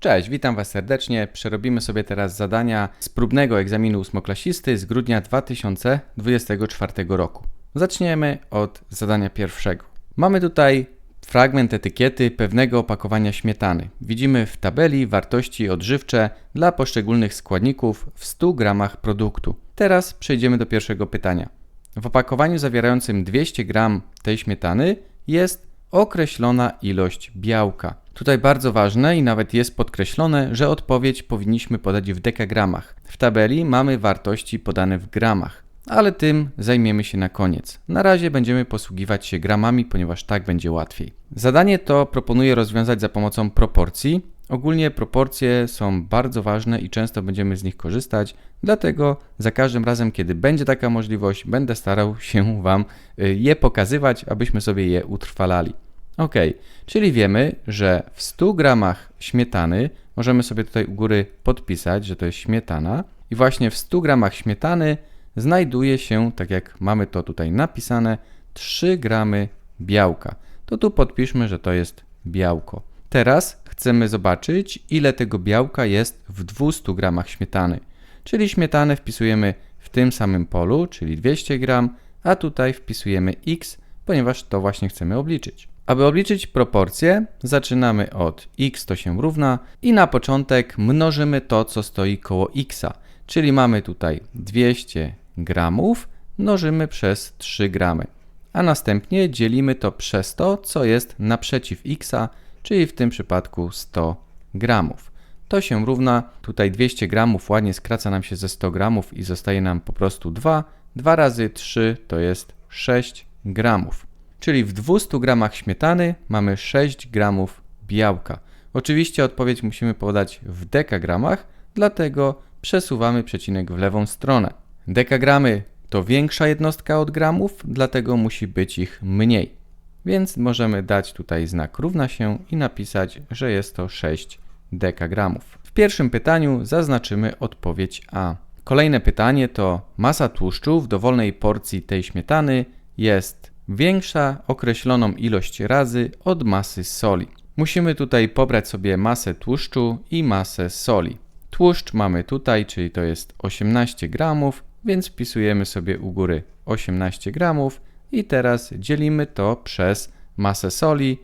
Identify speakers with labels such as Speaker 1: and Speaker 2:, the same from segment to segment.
Speaker 1: Cześć, witam Was serdecznie. Przerobimy sobie teraz zadania z próbnego egzaminu ósmoklasisty z grudnia 2024 roku. Zaczniemy od zadania pierwszego. Mamy tutaj fragment etykiety pewnego opakowania śmietany. Widzimy w tabeli wartości odżywcze dla poszczególnych składników w 100 gramach produktu. Teraz przejdziemy do pierwszego pytania. W opakowaniu zawierającym 200 gram tej śmietany jest określona ilość białka. Tutaj bardzo ważne i nawet jest podkreślone, że odpowiedź powinniśmy podać w dekagramach. W tabeli mamy wartości podane w gramach, ale tym zajmiemy się na koniec. Na razie będziemy posługiwać się gramami, ponieważ tak będzie łatwiej. Zadanie to proponuję rozwiązać za pomocą proporcji. Ogólnie proporcje są bardzo ważne i często będziemy z nich korzystać, dlatego za każdym razem, kiedy będzie taka możliwość, będę starał się Wam y, je pokazywać, abyśmy sobie je utrwalali. Ok, czyli wiemy, że w 100 gramach śmietany możemy sobie tutaj u góry podpisać, że to jest śmietana, i właśnie w 100 gramach śmietany znajduje się, tak jak mamy to tutaj napisane, 3 gramy białka. To tu podpiszmy, że to jest białko. Teraz chcemy zobaczyć, ile tego białka jest w 200 gramach śmietany. Czyli śmietanę wpisujemy w tym samym polu, czyli 200 gram, a tutaj wpisujemy x, ponieważ to właśnie chcemy obliczyć. Aby obliczyć proporcje, zaczynamy od x to się równa i na początek mnożymy to, co stoi koło x, czyli mamy tutaj 200 gramów, mnożymy przez 3 gramy, a następnie dzielimy to przez to, co jest naprzeciw x, czyli w tym przypadku 100 gramów. To się równa, tutaj 200 gramów ładnie skraca nam się ze 100 gramów i zostaje nam po prostu 2. 2 razy 3 to jest 6 gramów. Czyli w 200 gramach śmietany mamy 6 gramów białka. Oczywiście odpowiedź musimy podać w dekagramach, dlatego przesuwamy przecinek w lewą stronę. Dekagramy to większa jednostka od gramów, dlatego musi być ich mniej. Więc możemy dać tutaj znak równa się i napisać, że jest to 6 dekagramów. W pierwszym pytaniu zaznaczymy odpowiedź A. Kolejne pytanie to masa tłuszczu w dowolnej porcji tej śmietany jest większa określoną ilość razy od masy soli. Musimy tutaj pobrać sobie masę tłuszczu i masę soli. Tłuszcz mamy tutaj, czyli to jest 18 gramów, więc wpisujemy sobie u góry 18 gramów i teraz dzielimy to przez masę soli,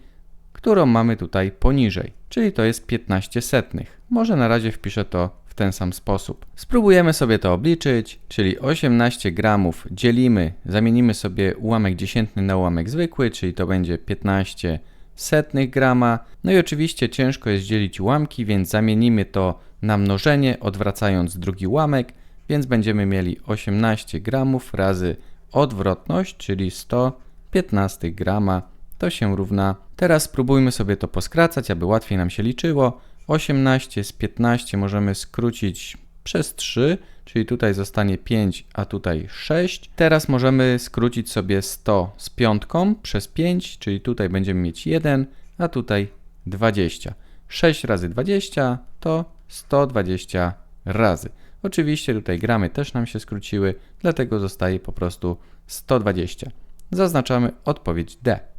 Speaker 1: którą mamy tutaj poniżej, czyli to jest 15 setnych. Może na razie wpiszę to w ten sam sposób. Spróbujemy sobie to obliczyć, czyli 18 gramów dzielimy, zamienimy sobie ułamek dziesiętny na ułamek zwykły, czyli to będzie 15 setnych grama. No i oczywiście ciężko jest dzielić ułamki, więc zamienimy to na mnożenie, odwracając drugi ułamek, więc będziemy mieli 18 gramów razy odwrotność, czyli 115 grama, to się równa. Teraz spróbujmy sobie to poskracać, aby łatwiej nam się liczyło. 18 z 15 możemy skrócić przez 3, czyli tutaj zostanie 5, a tutaj 6. Teraz możemy skrócić sobie 100 z piątką przez 5, czyli tutaj będziemy mieć 1, a tutaj 20. 6 razy 20 to 120 razy. Oczywiście tutaj gramy też nam się skróciły, dlatego zostaje po prostu 120. Zaznaczamy odpowiedź D.